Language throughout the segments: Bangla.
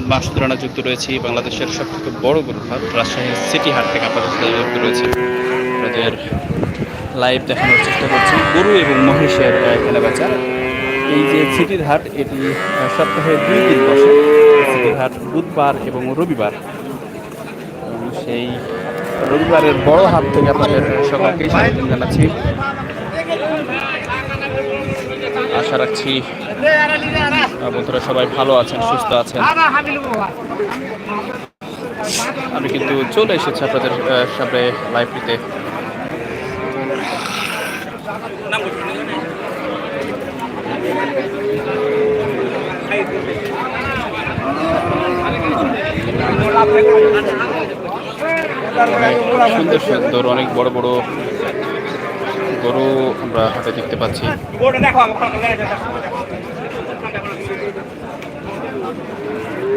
মোহাম্মদ মাসুদ রানা যুক্ত রয়েছি। বাংলাদেশের সবথেকে বড় গরুর হাট রাজশাহী সিটি হাট থেকে আপাতত যুক্ত রয়েছে। আপনাদের লাইভ দেখানোর চেষ্টা করছি। গরু এবং মহিষের কেনাবেচা। এই যে সিটির হাট, এটি সপ্তাহে দুই দিন বসে। সিটির হাট বুধবার এবং রবিবার। সেই রবিবারের বড় হাট থেকে আপনাদের সকালকে স্বাগত জানাচ্ছি। আশা রাখছি বন্ধুরা সবাই ভালো আছেন, সুস্থ আছেন? আমি কিন্তু চলে এসেছি আপনাদের সামনে অনেক সুন্দর সুন্দর, অনেক বড় বড় গরু আমরা হাতে দেখতে পাচ্ছি।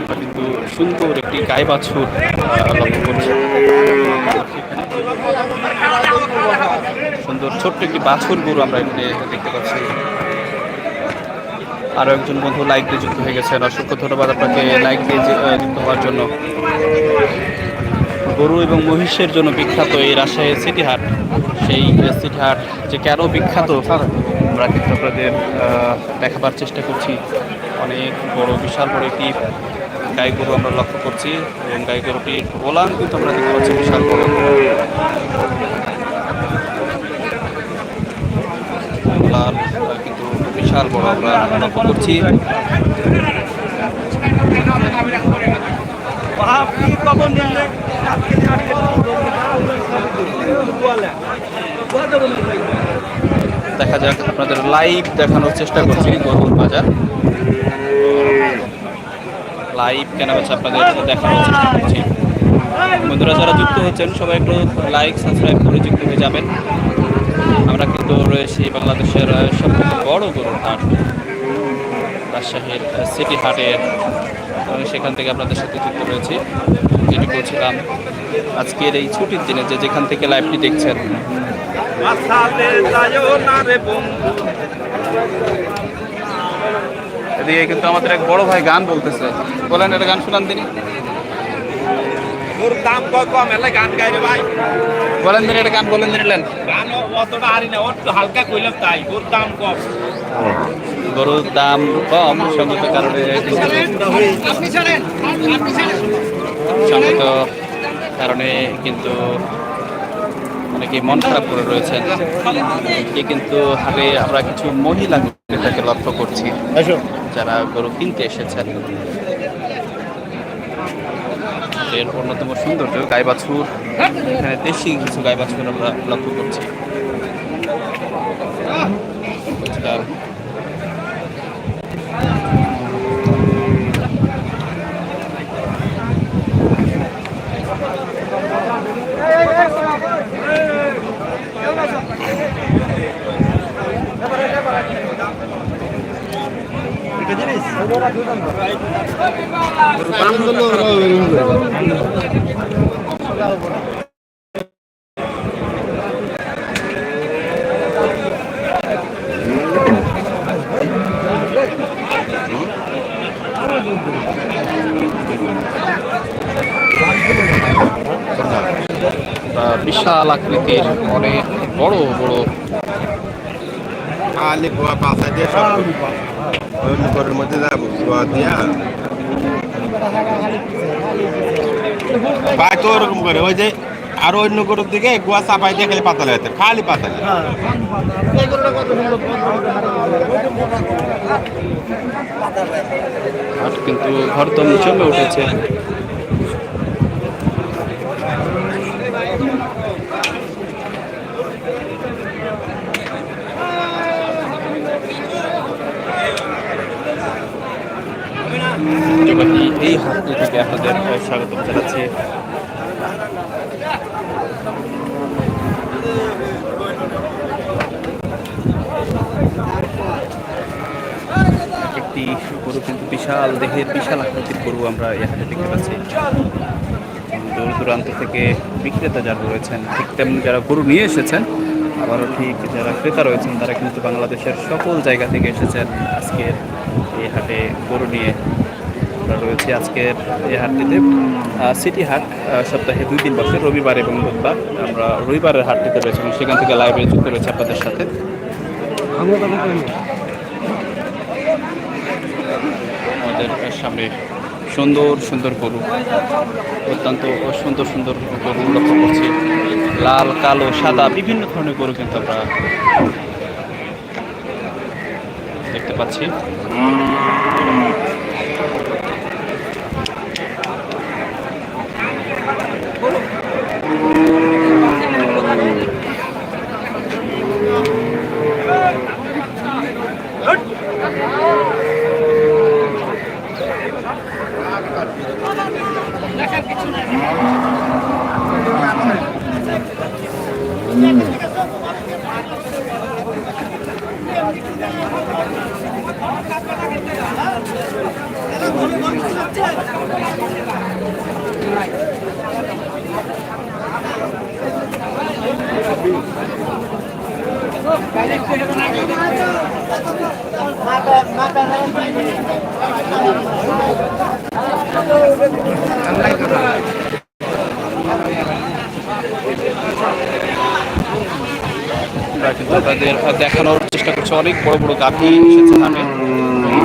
আমরা কিন্তু সুন্দর একটি গায়ে বাছুর সুন্দর, ছোট্ট একটি বাছুর গরু আমরা এখানে দেখতে পাচ্ছি। আরও একজন বন্ধু লাইক দিয়ে যুক্ত হয়ে গেছেন। অসংখ্য ধন্যবাদ আপনাকে লাইক দিয়ে যুক্ত হওয়ার জন্য। গরু এবং মহিষের জন্য বিখ্যাত এই রাজশাহী সিটি হাট। সেই সিটি হাট যে কেন বিখ্যাত, আমরা কিন্তু আপনাদের দেখাবার চেষ্টা করছি। অনেক বড়, বিশাল বড় একটি গাই গরু আমরা লক্ষ্য করছি। এবং গাই গরুটি ওলান, কিন্তু আমরা দেখতে পাচ্ছি বিশাল বড় কিন্তু বিশাল বড় আমরা লক্ষ্য করছি। দেখা যাক, আপনাদের লাইভ দেখানোর চেষ্টা করছি গরুর বাজার। লাইভ কেনা বেচা আপনাদের চেষ্টা করছি। বন্ধুরা, যারা যুক্ত হচ্ছেন সবাই একটু লাইক সাবস্ক্রাইব করে যুক্ত হয়ে যাবেন। আমরা কিন্তু রয়েছি বাংলাদেশের সবথেকে বড় গরুর হাট, রাজশাহীর সিটি হাটের। সেখান থেকে আপনাদের সাথে যুক্ত রয়েছি। যেটি বলছিলাম, আজকের এই ছুটির দিনে যে যেখান থেকে লাইভটি দেখছেন। এদিকে কিন্তু আমাদের এক বড় ভাই গান বলতেছে। বলেন একটা গান শুনান তিনি। বলেন দিন একটা গান বলেন হালকা কইলাম তাই তোর দাম কম। গরুর দাম কম সঙ্গত কারণে সঙ্গত কারণে কিন্তু অনেকে মন খারাপ করে রয়েছেন। এ কিন্তু হাটে আমরা কিছু মহিলা লক্ষ্য করছি। যারা গরু কিনতে এসেছেন এর অন্যতম সৌন্দর্য গাই বাছুর এখানে দেশি কিছু গাই বাছুর আমরা লক্ষ্য করছি। বিশাল আকৃতির অনেক বড় বড় আলে গোয়া পাশা দিয়ে সব ঘরের মধ্যে যাব দিয়া। ভাই তো ওরকম করে, ওই যে আরও অন্য গরুর দিকে গুয়া চাপাই দিয়ে খালি পাতালে হচ্ছে খালি পাতালে। কিন্তু হরদম জমে উঠেছে। এই হাটটি থেকে আপনাদের স্বাগত জানাচ্ছি। একটি গরু কিন্তু বিশাল, দেহের বিশাল আকৃতির গরু আমরা এই এখানে দেখতে পাচ্ছি। দূর দূরান্ত থেকে বিক্রেতা যারা রয়েছেন, ঠিক তেমনি যারা গরু নিয়ে এসেছেন, আবারও ঠিক যারা ক্রেতা রয়েছেন, তারা কিন্তু বাংলাদেশের সকল জায়গা থেকে এসেছেন আজকের এই হাটে গরু নিয়ে। আমরা রয়েছে আজকের এই হাটটিতে। সিটি হাট সপ্তাহে দুই দিন বসে রবিবার এবং বুধবার আমরা রবিবারের হাটটিতে রয়েছে এবং সেখান থেকে লাইভে যুক্ত রয়েছে আপনাদের সাথে। আমাদের সামনে সুন্দর সুন্দর গরু, অত্যন্ত সুন্দর সুন্দর গরু লক্ষ্য করছি। লাল, কালো, সাদা, বিভিন্ন ধরনের গরু কিন্তু আমরা দেখতে পাচ্ছি। আমরা আপনাদের দেখানোর চেষ্টা করছে অনেক বড় বড় গাভী এসেছে হাটে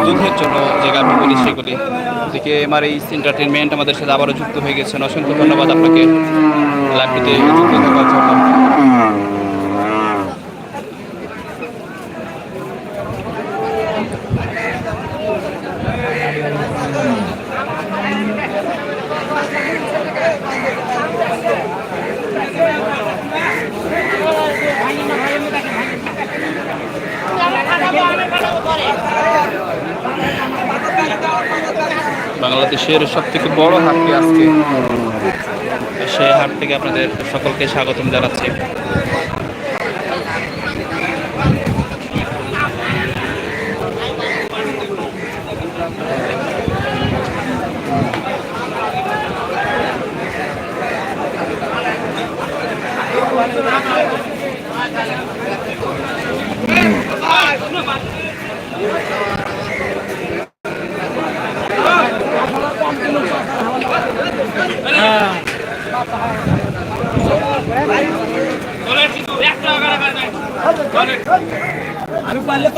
দুধের জন্য যে গাভীগুলি, সেগুলি। এদিকে এমআর এই এন্টারটেনমেন্ট আমাদের সাথে আবারও যুক্ত হয়ে গেছেন। অসংখ্য ধন্যবাদ আপনাকে। লাইভটিতে যুক্ত থাকার জন্য। বাংলাদেশের সব থেকে বড় হাটটি আজকে। সেই হাট থেকে আপনাদের সকলকে স্বাগতম জানাচ্ছি।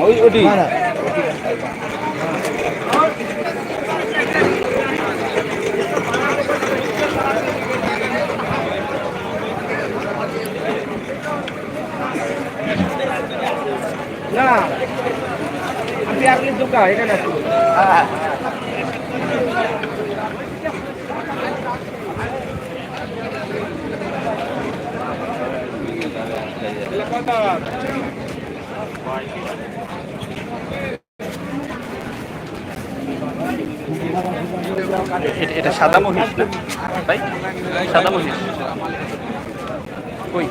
ওই ওটি না আপনি আপনি দোকান, এখানে আসুন। এটা- এটা সাদা মহিষ না? তাই সাদা মহিষ। কই?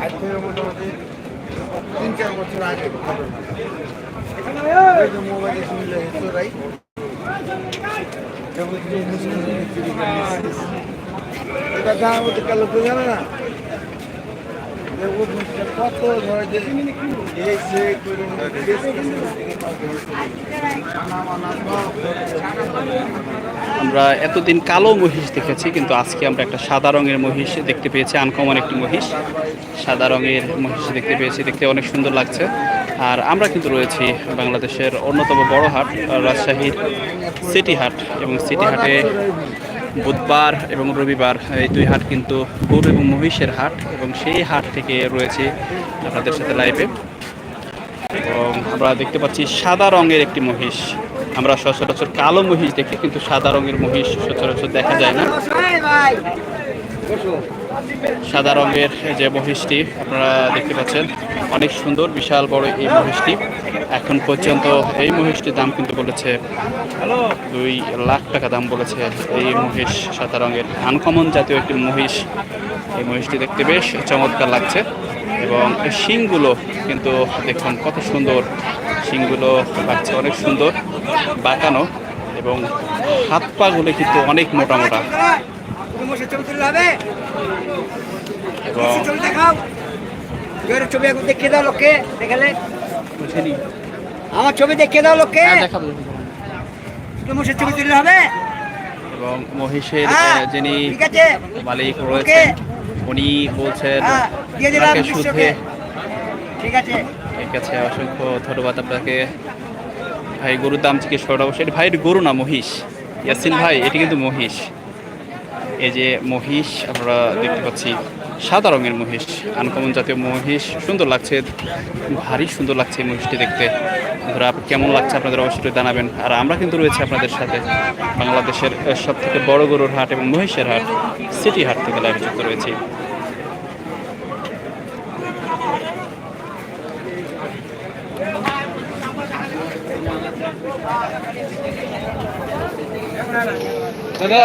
আজ থেকে মোটামুটি তিন চার বছর আগে যে মোবাইলে শুনলে হেতরাই যেমন কিছু মুসলিম চুরি করে নিচ্ছে। এটা গাঁয়ের মধ্যে কালো জানে না যে আমরা এতদিন কালো মহিষ দেখেছি, কিন্তু আজকে আমরা একটা সাদা রঙের মহিষ দেখতে পেয়েছি, আনকমন একটি মহিষ। সাদা রঙের মহিষ দেখতে পেয়েছি, দেখতে অনেক সুন্দর লাগছে। আর আমরা কিন্তু রয়েছি বাংলাদেশের অন্যতম বড় হাট, রাজশাহীর সিটি হাট এবং সিটি হাটে বুধবার এবং রবিবার এই দুই হাট কিন্তু গরু এবং মহিষের হাট এবং সেই হাট থেকে রয়েছে আপনাদের সাথে লাইভে এবং আমরা দেখতে পাচ্ছি সাদা রঙের একটি মহিষ। আমরা সচরাচর কালো মহিষ দেখি, কিন্তু সাদা রঙের মহিষ সচরাচর দেখা যায় না। সাদা রঙের যে মহিষটি আপনারা দেখতে পাচ্ছেন, অনেক সুন্দর, বিশাল বড় এই মহিষটি। এখন পর্যন্ত এই মহিষটির দাম কিন্তু বলেছে দুই লাখ টাকা দাম বলেছে এই মহিষ সাদা রঙের। আনকমন জাতীয় একটি মহিষ। এই মহিষটি দেখতে বেশ চমৎকার লাগছে এবং এই শিংগুলো কিন্তু দেখুন কত সুন্দর। শিংগুলো লাগছে অনেক সুন্দর, বাঁকানো এবং হাত পাগুলো কিন্তু অনেক মোটা মোটা। মোষের ছবি তুললে হবে? এবং মোষের ছবি দেখাও। জয়ের ছবি এখন দেখিয়ে দাও লোককে দেখালে। বুঝিনি। আমার ছবি দেখিয়ে দাও লোককে। ছবি তুললে হবে? এবং মহিষের হ্যাঁ, যিনি মালিক উনি বলছেন হ্যাঁ। ঠিক আছে। ঠিক আছে অসংখ্য ধন্যবাদ আপনাকে। ভাই গরুর দাম জিজ্ঞেস করা অবশ্যই এটি ভাইয়ের গরু না মহিষ। ইয়াসিন ভাই এটি কিন্তু মহিষ। এই যে মহিষ, আমরা দেখতে পাচ্ছি সাদা রঙের মহিষ, আনকমন জাতীয় মহিষ। সুন্দর লাগছে, ভারী সুন্দর লাগছে মহিষটি দেখতে। বন্ধুরা, কেমন লাগছে আপনাদের অবশ্যই জানাবেন। আর আমরা কিন্তু রয়েছে আপনাদের সাথে বাংলাদেশের সব থেকে বড় গরুর হাট এবং মহিষের হাট, সিটি হাট থেকে লাইভে যুক্ত রয়েছি। দাদা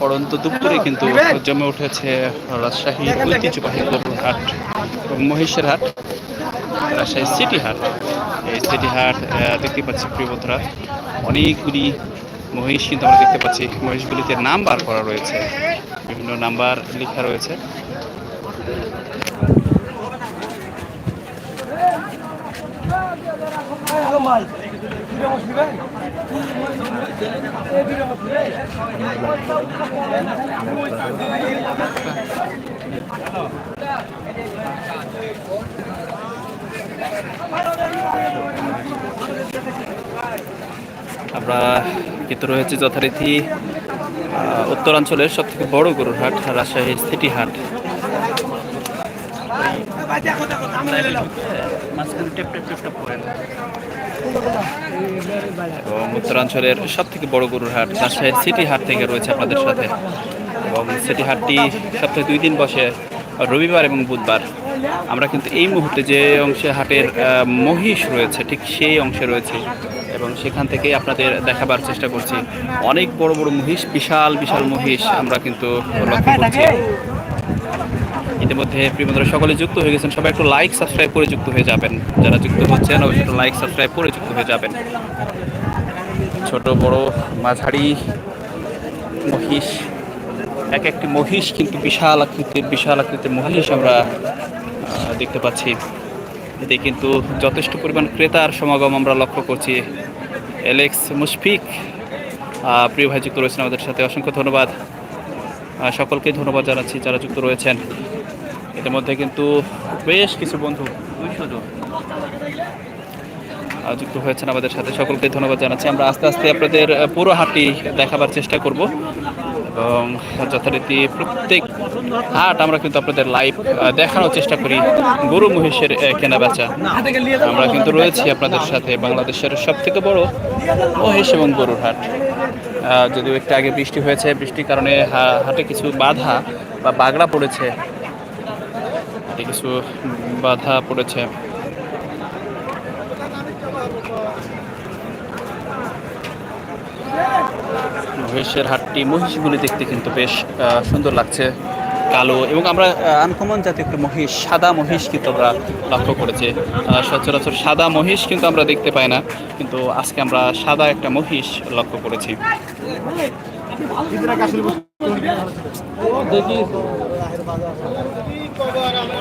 পড়ন্ত দুপুরে কিন্তু জমে উঠেছে রাজশাহী ঐতিহ্যবাহী গরুর হাট মহিষের হাট রাজশাহী সিটি হাট। এই সিটি হাট দেখতে পাচ্ছি প্রিয় বন্ধুরা অনেকগুলি মহিষ কিন্তু আমরা দেখতে পাচ্ছি। মহিষগুলিতে নাম্বার করা রয়েছে। বিভিন্ন নাম্বার লেখা রয়েছে। আমরা কিন্তু রয়েছে যথারীতি উত্তরাঞ্চলের সব থেকে বড় গরুর হাট রাজশাহীর সিটি হাট এবং উত্তরাঞ্চলের সব থেকে বড় গরুর হাট রাজশাহীর সিটি হাট থেকে রয়েছে আপনাদের সাথে। এবং সিটি হাটটি সপ্তাহে দুই দিন বসে, রবিবার এবং বুধবার। আমরা কিন্তু এই মুহূর্তে যে অংশে হাটের মহিষ রয়েছে, ঠিক সেই অংশে রয়েছে। এবং সেখান থেকে আপনাদের দেখাবার চেষ্টা করছি। অনেক বড় বড় মহিষ, বিশাল বিশাল মহিষ আমরা কিন্তু লক্ষ্য করছি। ইতিমধ্যে প্রিয়মন্ত্রী সকলে যুক্ত হয়ে গেছেন। সবাই একটু লাইক সাবস্ক্রাইব করে যুক্ত হয়ে যাবেন। যারা যুক্ত হচ্ছেন অবশ্যই একটু লাইক সাবস্ক্রাইব করে যুক্ত হয়ে যাবেন। ছোট বড় মাঝারি মহিষ এক একটি মহিষ কিন্তু বিশাল আকৃতির বিশাল আকৃতির মহিষ আমরা দেখতে পাচ্ছি। এতে কিন্তু যথেষ্ট পরিমাণ ক্রেতার সমাগম আমরা লক্ষ্য করছি। এলেক্স মুশফিক প্রিয় ভাই যুক্ত রয়েছেন আমাদের সাথে। অসংখ্য ধন্যবাদ। আহ, সকলকেই ধন্যবাদ জানাচ্ছি যারা যুক্ত রয়েছেন। এর মধ্যে কিন্তু বেশ কিছু বন্ধু দুইশো যুক্ত হয়েছেন আমাদের সাথে। সকলকে ধন্যবাদ জানাচ্ছি। আমরা আস্তে আস্তে আপনাদের পুরো হাটটি দেখাবার চেষ্টা করব। এবং যথারীতি প্রত্যেক হাট আমরা কিন্তু আপনাদের লাইভ দেখানোর চেষ্টা করি। গরু, মহিষের কেনা বেচা আমরা কিন্তু রয়েছি আপনাদের সাথে বাংলাদেশের সব থেকে বড় মহিষ এবং গরুর হাট। যদিও একটু আগে বৃষ্টি হয়েছে, বৃষ্টির কারণে হাটে কিছু বাধা বা বাগড়া পড়েছে। হাটে কিছু বাধা পড়েছে। মহিষের হাটটি মহিষগুলি দেখতে কিন্তু বেশ সুন্দর লাগছে। কালো এবং আমরা আনকমন জাতীয় একটা মহিষ, সাদা মহিষ কিন্তু আমরা লক্ষ্য করেছি। সচরাচর সাদা মহিষ কিন্তু আমরা দেখতে পাই না, কিন্তু আজকে আমরা সাদা একটা মহিষ লক্ষ্য করেছি। দেখি। గోపారామ